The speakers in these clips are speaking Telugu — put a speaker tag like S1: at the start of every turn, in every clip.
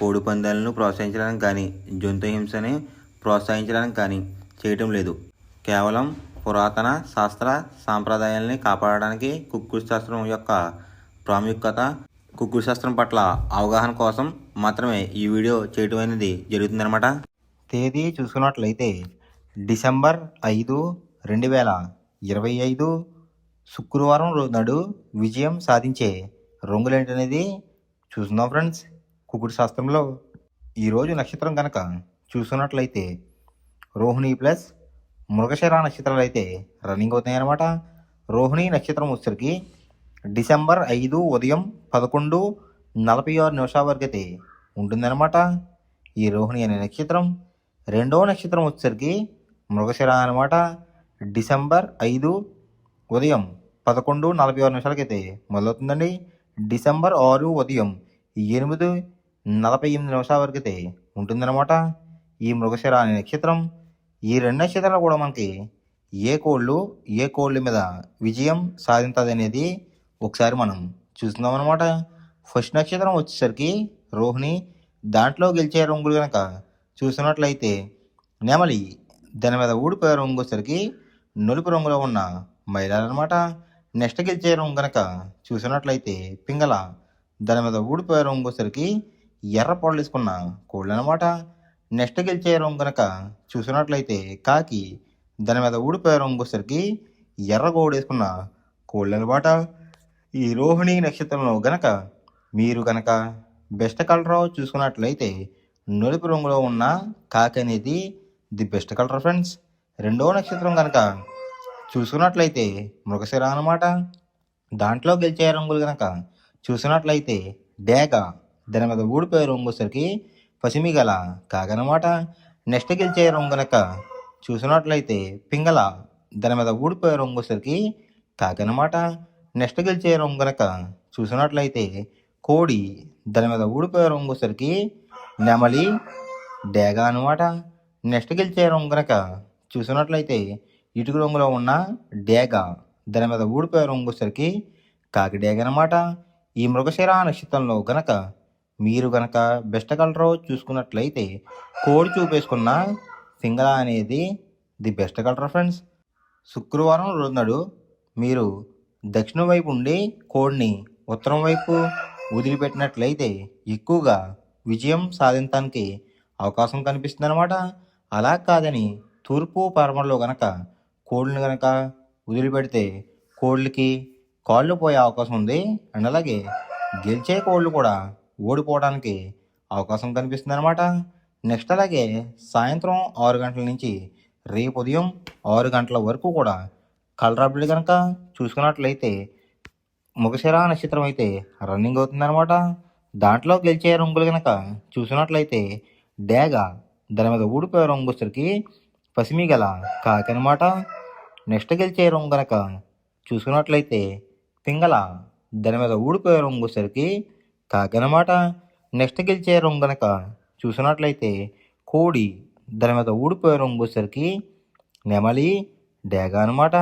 S1: కోడి పందాలను ప్రోత్సహించడానికి కానీ జంతు హింసని ప్రోత్సహించడానికి కానీ చేయటం లేదు. కేవలం పురాతన శాస్త్ర సాంప్రదాయాల్ని కాపాడడానికి కుక్కుడు శాస్త్రం యొక్క ప్రాముఖ్యత కుక్కుడు శాస్త్రం పట్ల అవగాహన కోసం మాత్రమే ఈ వీడియో చేయటం అనేది జరుగుతుందన్నమాట. తేదీ చూసుకున్నట్లయితే డిసెంబర్ ఐదు రెండు వేల ఇరవై ఐదు శుక్రవారం నాడు విజయం సాధించే రంగులేంటనేది చూస్తున్నాం ఫ్రెండ్స్. కుకుడు శాస్త్రంలో ఈరోజు నక్షత్రం కనుక చూసుకున్నట్లయితే రోహిణి ప్లస్ మృగశిర నక్షత్రాలు అయితే రన్నింగ్ అవుతాయన్నమాట. రోహిణి నక్షత్రం వచ్చరికి డిసెంబర్ ఐదు ఉదయం పదకొండు నలభై ఆరు నిమిషాల వరకు అయితే ఉంటుందన్నమాట. ఈ రోహిణి అనే నక్షత్రం. రెండవ నక్షత్రం వచ్చేసరికి మృగశిర అనమాట డిసెంబర్ ఐదు ఉదయం పదకొండు నలభై ఆరు నిమిషాలకైతే మొదలవుతుందండి. డిసెంబర్ ఆరు ఉదయం ఎనిమిది నలభై ఎనిమిది నిమిషాల వరకు అయితే ఉంటుందన్నమాట. ఈ మృగశిర అనే నక్షత్రం ఈ రెండు నక్షత్రాలు కూడా మనకి ఏ కోళ్ళు ఏ కోళ్ళ మీద విజయం సాధించదు అనేది ఒకసారి మనం చూస్తున్నాం అనమాట ఫస్ట్ నక్షత్రం వచ్చేసరికి రోహిణి. దాంట్లో గెలిచే రంగులు కనుక చూసినట్లయితే నెమలి దాని మీద ఊడిపోయే రంగు వచ్చేసరికి నలుపు రంగులో ఉన్న మైలాలు అనమాట నెక్స్ట్ గెలిచే రంగు కనుక చూసినట్లయితే పింగళ దాని మీద ఊడిపోయే రంగు వచ్చేసరికి ఎర్ర పొడలేసుకున్న కోళ్ళు అనమాట నెక్స్ట్ గెలిచే రంగు కనుక చూసినట్లయితే కాకి దాని మీద ఊడిపోయే రంగు వచ్చేసరికి ఎర్ర గోడేసుకున్న కోళ్ళు అనమాట ఈ రోహిణి నక్షత్రంలో గనక మీరు గనక బెస్ట్ కలర్ చూసుకున్నట్లయితే నలుపు రంగులో ఉన్న కాకి అనేది ది బెస్ట్ కలర్ ఫ్రెండ్స్. రెండవ నక్షత్రం కనుక చూసుకున్నట్లయితే మృగశిర అనమాట దాంట్లో గెలిచే రంగులు కనుక చూసినట్లయితే డేగ దాని మీద ఊడిపోయే రంగు పసిమిగల పసిమి గల కాగనమాట. నెక్స్ట్ గెలిచే రంగు చూసినట్లయితే పింగళ దాని మీద ఊడిపోయే రంగు కాగనమాట. నెక్స్ట్ గెలిచే రంగు చూసినట్లయితే కోడి దాని మీద ఊడిపోయే రంగు నెమలి డేగ అనమాట నెక్స్ట్ గెలిచే రంగు చూసినట్లయితే ఇటుక రంగులో ఉన్న డేగ దాని మీద ఊడిపోయే రంగు వచ్చేసరికి కాకి డేగ అనమాట ఈ మృగశిర నక్షత్రంలో గనక మీరు గనక బెస్ట్ కలర్ చూసుకున్నట్లయితే కోడ్ చూపేసుకున్న సింగలా అనేది ది బెస్ట్ కలర్ ఫ్రెండ్స్. శుక్రవారం రోజునాడు మీరు దక్షిణం వైపు ఉండి కోడిని ఉత్తరం వైపు వదిలిపెట్టినట్లయితే ఎక్కువగా విజయం సాధించడానికి అవకాశం కనిపిస్తుందన్నమాట. అలా కాదని తూర్పు పరమలో గనక కోళ్ళని గనక వదిలిపెడితే కోళ్ళకి కాళ్ళు పోయే అవకాశం ఉంది. అండ్ అలాగే గెలిచే కోళ్ళు కూడా ఓడిపోవడానికి అవకాశం కనిపిస్తుంది అనమాట నెక్స్ట్ అలాగే సాయంత్రం ఆరు గంటల నుంచి రేపు ఉదయం ఆరు గంటల వరకు కూడా కలర్ అప్డేట్ కనుక చూసుకున్నట్లయితే ముఖశిరా నక్షత్రం అయితే రన్నింగ్ అవుతుందన్నమాట. దాంట్లో గెలిచే రంగులు కనుక చూసినట్లయితే డేగ దాని మీద ఊడిపోయే రంగు వచ్చరికి పసిమి గల కాకనమాట అనమాట నెక్స్ట్ గెలిచే రంగు కనుక చూసుకున్నట్లయితే పింగళ దాని మీద ఊడిపోయే రంగు వచ్చరికి కాకి అనమాట నెక్స్ట్ గెలిచే రంగు గనక చూసినట్లయితే కోడి దాని మీద ఊడిపోయే రంగు వచ్చేసరికి నెమలి డేగ అనమాట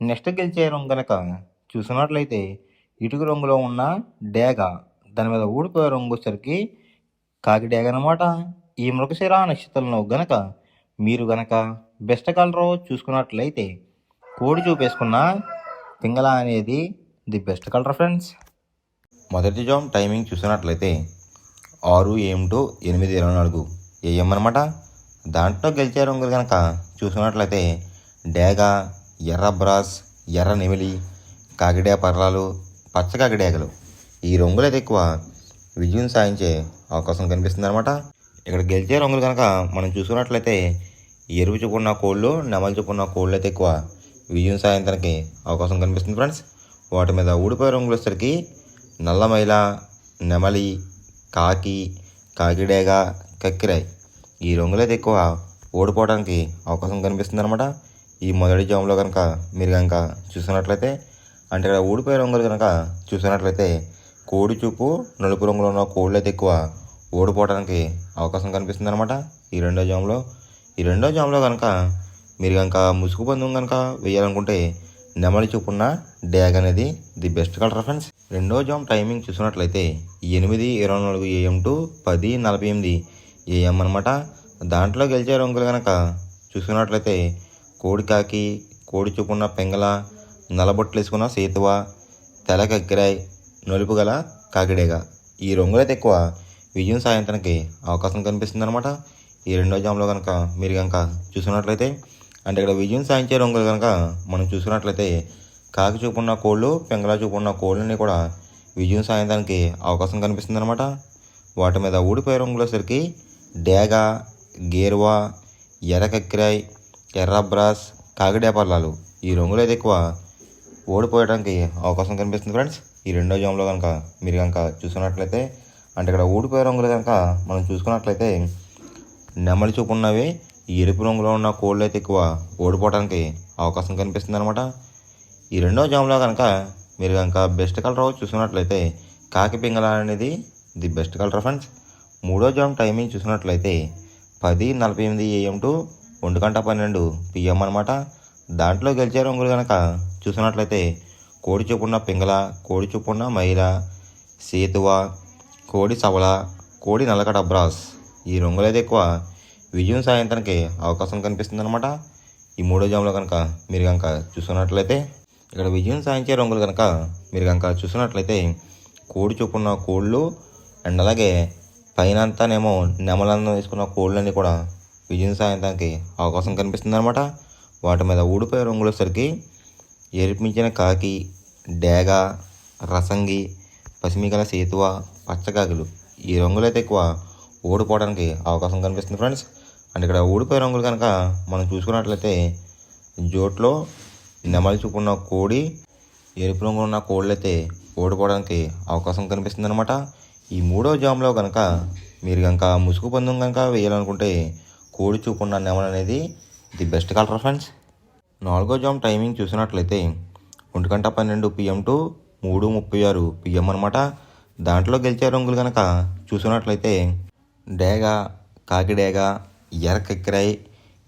S1: నెక్స్ట్ గెలిచే రంగు గనక చూసినట్లయితే ఇటుక రంగులో ఉన్న డేగ దాని మీద ఊడిపోయే రంగు వచ్చేసరికి కాకి డేగ అనమాట ఈ మృగశిర నక్షత్రంలో గనక మీరు గనక బెస్ట్ కలర్ చూసుకున్నట్లయితే కోడి చూపేసుకున్న పింగళ అనేది ది బెస్ట్ కలర్ ఫ్రెండ్స్. మొదటి జామ్ టైమింగ్ చూసినట్లయితే ఆరు ఏఎం టు ఎనిమిది ఇరవై నాలుగు ఏఎం అనమాట దాంట్లో గెలిచే రంగులు కనుక చూసుకున్నట్లయితే డేగ ఎర్ర బ్రాస్ ఎర్ర నెమిలి కాకిడే పర్లాలు పచ్చ కాకిడేగలు ఈ రంగులు అయితే ఎక్కువ విజయం సాధించే అవకాశం కనిపిస్తుంది అనమాట ఇక్కడ గెలిచే రంగులు కనుక మనం చూసుకున్నట్లయితే ఎరువు చూపున్న కోళ్ళు నెమలి చూపున్న కోళ్ళు అయితే ఎక్కువ విజయం సాధించడానికి అవకాశం కనిపిస్తుంది ఫ్రెండ్స్. వాటి మీద ఊడిపోయే రంగులు వచ్చేసరికి నల్లమైల నెమలి కాకి కాకిడేగ కక్కిరాయి. ఈ రంగులైతే అయితే ఎక్కువ ఓడిపోవడానికి అవకాశం కనిపిస్తుంది అనమాట ఈ మొదటి జామ్లో కనుక మీరు కనుక చూసినట్లయితే అంటే ఇక్కడ ఊడిపోయే రంగులు కనుక చూసినట్లయితే కోడి చూపు నలుపు రంగులో ఉన్న కోళ్ళు అయితే ఎక్కువ ఓడిపోవడానికి అవకాశం కనిపిస్తుంది అనమాట ఈ రెండో జామ్లో. ఈ రెండో జామ్లో కనుక మీరు కనుక ముసుగు బంధం కనుక వేయాలనుకుంటే నెమలి చూపున్న డ్యాగ్ అనేది ది బెస్ట్ కలర్ ఫ్రెండ్స్. రెండో జామ్ టైమింగ్ చూసినట్లయితే ఎనిమిది ఇరవై నాలుగు ఏఎం టు పది నలభై ఎనిమిది ఏఎం అనమాట దాంట్లో గెలిచే రంగులు కనుక చూసుకున్నట్లయితే కోడి కాకి కోడి చూపున్న పెంగల నలబొట్లు వేసుకున్న సేతువ తెలకక్కిరాయ్ నలుపు గల కాకిడేగ. ఈ రంగులైతే ఎక్కువ విజయం సాయంత్రానికి అవకాశం కనిపిస్తుంది అనమాట ఈ రెండో జామ్లో కనుక మీరు కనుక చూసుకున్నట్లయితే అంటే ఇక్కడ విజయం సాధించే రంగులు కనుక మనం చూసుకున్నట్లయితే కాకి చూపున్న కోళ్ళు పెంగళ చూపున్న కోళ్ళని కూడా విజయం సాధించడానికి అవకాశం కనిపిస్తుంది అనమాట వాటి మీద ఊడిపోయే రంగులసరికి డేగ గేరువా ఎర్రకక్కిరాయ్ ఎర్ర బ్రాస్ కాకిడే పల్లాలు ఈ రంగులు అయితే ఎక్కువ ఓడిపోయడానికి అవకాశం కనిపిస్తుంది ఫ్రెండ్స్. ఈ రెండో జామ్లో కనుక మీరు కనుక చూసుకున్నట్లయితే అంటే ఇక్కడ ఊడిపోయే రంగులు కనుక మనం చూసుకున్నట్లయితే నెమలి చూపు ఉన్నవి ఈ ఎరుపు రంగులో ఉన్న కోళ్ళు అయితే ఎక్కువ ఓడిపోవడానికి అవకాశం కనిపిస్తుంది అనమాట ఈ రెండో జామ్లో కనుక మీరు కనుక బెస్ట్ కలర్ చూసుకున్నట్లయితే కాకి పింగళ అనేది ది బెస్ట్ కలర్ ఫ్రెండ్స్. మూడో జామ్ టైమింగ్ చూసినట్లయితే పది నలభై ఎనిమిది ఏఎం టు ఒంటి గంట పన్నెండు పిఎం అనమాట దాంట్లో గెలిచే రంగులు కనుక చూసినట్లయితే కోడి చూపున్న పింగళ కోడి చూపున్న మైల సేతువ కోడి సవల కోడి నల్లకడ బ్రాస్ ఈ రంగులైతే ఎక్కువ విజయం సాయంత్రానికి అవకాశం కనిపిస్తుంది అనమాట ఈ మూడో జామ్లో కనుక మీరు కనుక చూసుకున్నట్లయితే ఇక్కడ విజయం సాధించే రంగులు కనుక మీరు కనుక చూసుకున్నట్లయితే కోడి చూపున్న కోళ్ళు అండ్ అలాగే పైన అంతానేమో నెమలందం వేసుకున్న కోళ్ళని కూడా విజయం సాయంత్రానికి అవకాశం కనిపిస్తుంది అనమాట వాటి మీద ఊడిపోయే రంగులు వచ్చేసరికి ఎరిపించిన కాకి డేగ రసంగి పసిమిగల సేతువ పచ్చకాకులు ఈ రంగులైతే ఎక్కువ ఓడిపోవడానికి అవకాశం కనిపిస్తుంది ఫ్రెండ్స్. అండ్ ఇక్కడ ఊడిపోయే రంగులు కనుక మనం చూసుకున్నట్లయితే జోట్లో నెమలి కోడి ఎరుపు రంగు ఉన్న కోళ్ళు అయితే ఓడిపోవడానికి అవకాశం కనిపిస్తుంది అనమాట ఈ మూడో జామ్లో కనుక మీరు కనుక ముసుగు పందెం కనుక వేయాలనుకుంటే కోడి చూపున్న నెమలు అనేది ది బెస్ట్ కలర్ ఫ్రెండ్స్. నాలుగో జామ్ టైమింగ్ చూసినట్లయితే ఒంటి గంట పన్నెండు పిఎం టు మూడు ముప్పై ఆరు పిఎం అనమాట దాంట్లో గెలిచే రంగులు కనుక చూసినట్లయితే డేగ కాకిడేగ ఎర్రకెక్కిరాయ్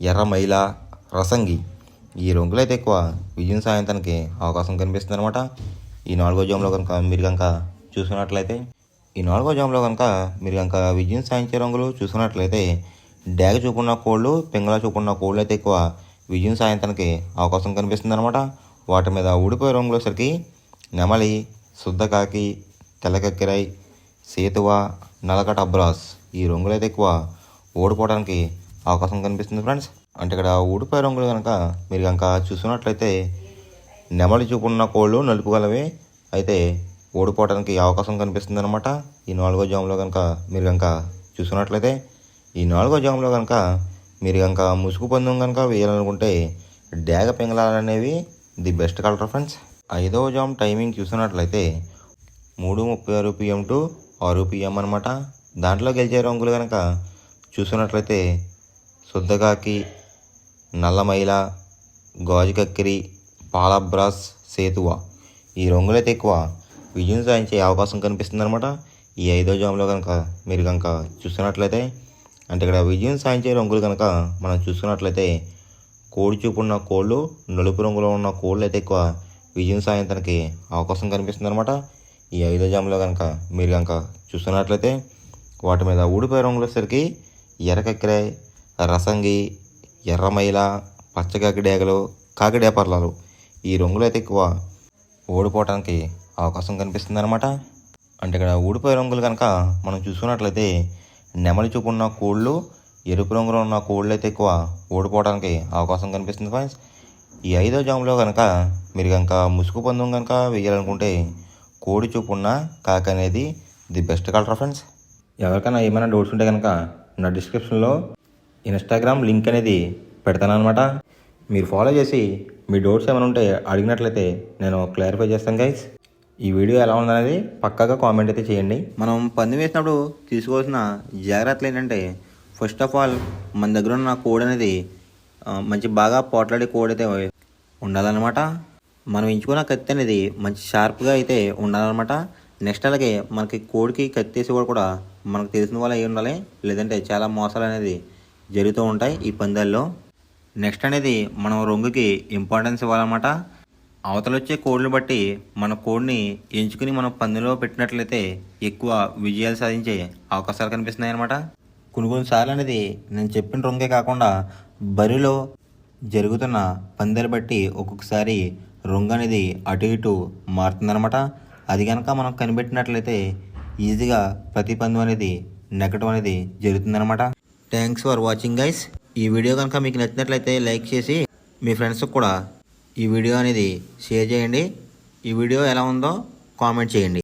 S1: ఎర్ర మైల రసంగి. ఈ రంగులు అయితే ఎక్కువ విజయం సాయంత్రానికి అవకాశం కనిపిస్తుంది అనమాట ఈ నాలుగో జామ్లో కనుక మీరు కనుక చూసుకున్నట్లయితే ఈ నాలుగో జామ్లో కనుక మీరు కనుక విజయం సాధించే రంగులు చూసుకున్నట్లయితే డాగ చూపున్న కోళ్ళు పింగళ చూపున్న కోళ్ళు అయితే ఎక్కువ విజయం సాయంత్రానికి అవకాశం కనిపిస్తుంది అనమాట వాటి మీద ఊడిపోయే రంగులు నెమలి శుద్ధకాకి తెల్లకక్కిరాయి సేతువ నలకట అబ్రాస్ ఈ రంగులు అయితే ఎక్కువ ఓడిపోవడానికి అవకాశం కనిపిస్తుంది ఫ్రెండ్స్. అంటే ఇక్కడ ఊడిపోయే రంగులు కనుక మీరు కనుక చూసుకున్నట్లయితే నెమలి చూపున్న కోళ్ళు నలుపు గలవి అయితే ఓడిపోవడానికి అవకాశం కనిపిస్తుంది అనమాట ఈ నాలుగో జామ్లో కనుక మీరు కనుక చూసుకున్నట్లయితే ఈ నాలుగో జామ్లో కనుక మీరు కనుక ముసుగు పందెం కనుక వేయాలనుకుంటే డేగ పింగళాలు అనేవి ది బెస్ట్ కలర్ ఫ్రెండ్స్. ఐదవ జామ్ టైమింగ్ చూసినట్లయితే మూడు ముప్పై ఆరు పిఎం టు ఆరు పిఎం అనమాట దాంట్లో గెలిచే రంగులు కనుక చూసుకున్నట్లయితే శుద్ధకాకి నల్లమైల గాజు కక్కిరి పాలబ్రాస్ సేతువ ఈ రంగులైతే ఎక్కువ విజయం సాధించే అవకాశం కనిపిస్తుంది అనమాట ఈ ఐదో జామ్లో కనుక మీరు కనుక చూస్తున్నట్లయితే అంటే ఇక్కడ విజయం సాధించే రంగులు కనుక మనం చూసుకున్నట్లయితే కోడి చూపున్న కోళ్ళు నలుపు రంగులో ఉన్న కోళ్ళు అయితే ఎక్కువ విజయం సాయంత్రానికి అవకాశం కనిపిస్తుంది అనమాట ఈ ఐదో జామ్లో కనుక మీరు కనుక చూస్తున్నట్లయితే వాటి మీద ఊడిపోయే రంగులు వచ్చేసరికి ఎర్రకక్కిరాయ్ రసంగి ఎర్రమైల పచ్చకాకిడేగలు కాకిడేపర్లాలు ఈ రంగులు అయితే ఎక్కువ ఓడిపోవడానికి అవకాశం కనిపిస్తుంది అనమాట అంటే ఇక్కడ ఊడిపోయే రంగులు కనుక మనం చూసుకున్నట్లయితే నెమలి చూపు ఉన్న కోళ్ళు ఎరుపు రంగులో ఉన్న కోళ్ళు అయితే ఎక్కువ ఓడిపోవడానికి అవకాశం కనిపిస్తుంది ఫ్రెండ్స్ ఈ ఐదో జాములో కనుక మీరు కనుక ముసుగు పందం కనుక వేయాలనుకుంటే కోడి చూపు ఉన్న కాక అనేది ది బెస్ట్ కలర్ ఫ్రెండ్స్ ఎవరికైనా ఏమైనా డౌట్స్ ఉంటే కనుక నా డిస్క్రిప్షన్లో ఇన్స్టాగ్రామ్ లింక్ అనేది పెడతాను అనమాట మీరు ఫాలో చేసి మీ డౌట్స్ ఏమైనా ఉంటే అడిగినట్లయితే నేను క్లారిఫై చేస్తాను గైస్ ఈ వీడియో ఎలా ఉందనేది పక్కాగా కామెంట్ అయితే చేయండి. మనం పంది వేసినప్పుడు తీసుకోవాల్సిన జాగ్రత్తలు ఏంటంటే ఫస్ట్ ఆఫ్ ఆల్ మన దగ్గర ఉన్న కోడ్ అనేది మంచి బాగా పోట్లాడే కోడ్ అయితే ఉండాలన్నమాట. మనం ఎంచుకున్న కత్తి అనేది మంచి షార్ప్గా అయితే ఉండాలన్నమాట. నెక్స్ట్ అలాగే మనకి కోడికి కత్తి వేసేవాడు కూడా మనకు తెలిసిన వాళ్ళు అయి ఉండాలి. లేదంటే చాలా మోసాలు అనేది జరుగుతూ ఉంటాయి ఈ పందాల్లో. నెక్స్ట్ అనేది మనం రొంగుకి ఇంపార్టెన్స్ ఇవ్వాలన్నమాట. అవతల వచ్చే బట్టి మన కోడ్ని ఎంచుకుని మనం పందులో పెట్టినట్లయితే ఎక్కువ విజయాలు సాధించే అవకాశాలు కనిపిస్తున్నాయి అన్నమాట కొన్ని కొన్నిసార్లు అనేది నేను చెప్పిన రొంగే కాకుండా బరిలో జరుగుతున్న పందెలు బట్టి ఒక్కొక్కసారి రొంగ అనేది అటు ఇటు మారుతుందన్నమాట. అది కనుక మనం కనిపెట్టినట్లయితే ఈజీగా ప్రతి పందెం అనేది నెగ్గడం అనేది జరుగుతుందనమాట థ్యాంక్స్ ఫర్ వాచింగ్ గైస్ ఈ వీడియో కనుక మీకు నచ్చినట్లయితే లైక్ చేసి మీ ఫ్రెండ్స్కి కూడా ఈ వీడియో అనేది షేర్ చేయండి. ఈ వీడియో ఎలా ఉందో కామెంట్ చేయండి.